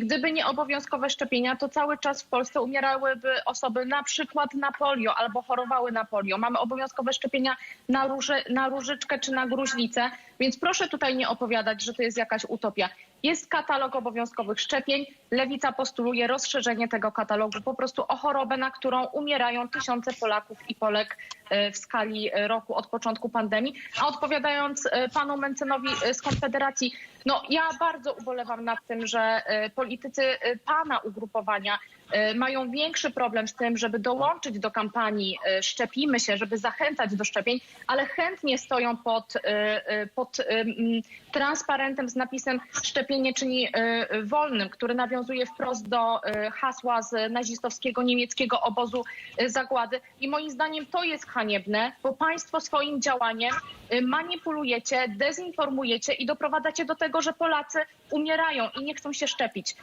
Gdyby nie obowiązkowe szczepienia, to cały czas w Polsce umierałyby osoby na przykład na polio albo chorowały na polio. Mamy obowiązkowe szczepienia na, róże, na różyczkę czy na gruźlicę, więc proszę tutaj nie opowiadać, że to jest jakaś utopia. Jest katalog obowiązkowych szczepień. Lewica postuluje rozszerzenie tego katalogu po prostu o chorobę, na którą umierają tysiące Polaków i Polek e, w skali e, roku od początku pandemii. A odpowiadając e, panu Mencenowi z Konfederacji, no ja bardzo ubolewam nad tym, że politycy pana ugrupowania mają większy problem z tym, żeby dołączyć do kampanii Szczepimy się, żeby zachęcać do szczepień, ale chętnie stoją pod, pod transparentem z napisem szczepienie czyni e, wolnym, który nawiązuje wprost do e, hasła z nazistowskiego niemieckiego obozu zagłady. I moim zdaniem to jest haniebne, bo państwo swoim działaniem manipulujecie, dezinformujecie i doprowadzacie do tego, że Polacy umierają i nie chcą się szczepić.